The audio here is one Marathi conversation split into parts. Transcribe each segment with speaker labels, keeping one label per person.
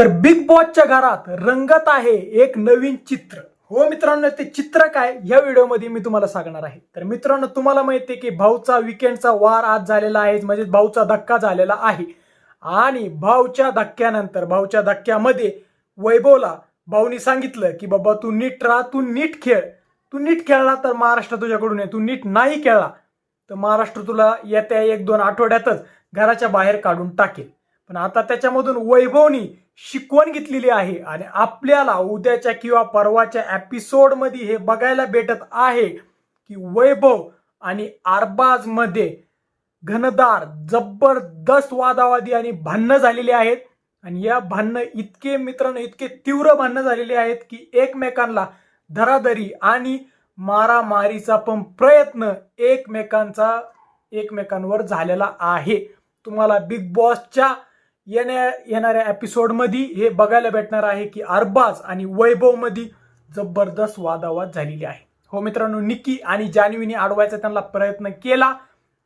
Speaker 1: तर बिग बॉसच्या घरात रंगत आहे एक नवीन चित्र. हो मित्रांनो ते चित्र काय? या व्हिडिओमध्ये मी तुम्हाला सांगणार आहे. तर मित्रांनो तुम्हाला माहिती आहे की भाऊचा विकेंडचा वार आज झालेला आहे म्हणजे भाऊचा धक्का झालेला आहे. आणि भाऊच्या धक्क्यानंतर भाऊच्या धक्क्यामध्ये वैभवला भाऊनी सांगितलं की बाबा तू नीट राहा तू नीट खेळ. तू नीट खेळला तर महाराष्ट्र तुझ्याकडून आहे. तू नीट नाही खेळला तर महाराष्ट्र तुला येत्या एक दोन आठवड्यातच घराच्या बाहेर काढून टाकेल. पण आता त्याच्यामधून वैभवनी शिकवण घेतलेली आहे आणि आपल्याला उद्याच्या किंवा परवाच्या एपिसोडमध्ये हे बघायला भेटत आहे की वैभव आणि आरबाजमध्ये घनदार जबरदस्त वादावादी आणि भांडणं झालेली आहेत. आणि या भांडणं इतके मित्रांनो इतके तीव्र भांडणं झालेले आहेत की एकमेकांना धराधरी आणि मारामारीचा पण प्रयत्न एकमेकांचा एकमेकांवर झालेला आहे. तुम्हाला बिग बॉसच्या येण्या येणाऱ्या एपिसोडमध्ये हे बघायला भेटणार आहे की अरबाज आणि वैभवमध्ये जबरदस्त वादावाद झालेली आहे. हो मित्रांनो निकी आणि जान्हवीने अडवायचा त्यांना प्रयत्न केला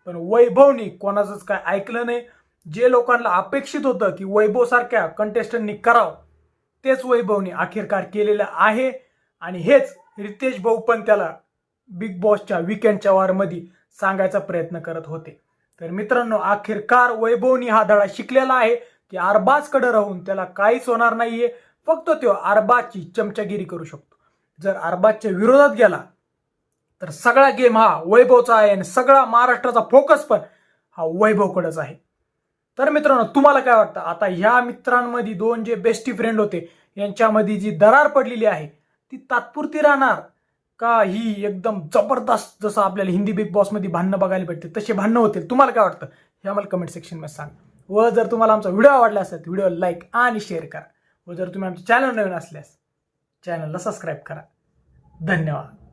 Speaker 1: पण वैभवनी कोणाचंच काय ऐकलं नाही. जे लोकांना अपेक्षित होतं की वैभव सारख्या कंटेस्टंटनी करावं तेच वैभवने अखेरकार केलेलं आहे. आणि हेच रितेश भाऊ पण त्याला बिग बॉसच्या विकेंडच्या वारमध्ये सांगायचा प्रयत्न करत होते. तर मित्रांनो अखेरकार वैभवनी हा धडा शिकलेला आहे. की अरबाजकडे राहून त्याला काहीच होणार नाहीये. फक्त तो अरबाजची चमचागिरी करू शकतो. जर अरबाजच्या विरोधात गेला तर सगळा गेम हा वैभवचा आहे आणि सगळा महाराष्ट्राचा फोकस पण हा वैभवकडेच आहे. तर मित्रांनो तुम्हाला काय वाटतं? आता ह्या मित्रांमध्ये दोन जे बेस्टी फ्रेंड होते यांच्यामध्ये जी दरार पडलेली आहे ती तात्पुरती राहणार का ही एकदम जबरदस्त जसं आपल्याला हिंदी बिग बॉसमध्ये भांडणं बघायला भेटते तसे भांडणं होतील? तुम्हाला काय वाटतं? हे आम्हाला कमेंट सेक्शनमध्ये सांगा. व जर तुम्हाला आमचा व्हिडिओ आवडला असेल तर व्हिडिओ लाईक आणि शेअर करा. व जर तुम्ही आमचे चॅनल नवीन असल्यास चॅनलला सबस्क्राईब करा. धन्यवाद.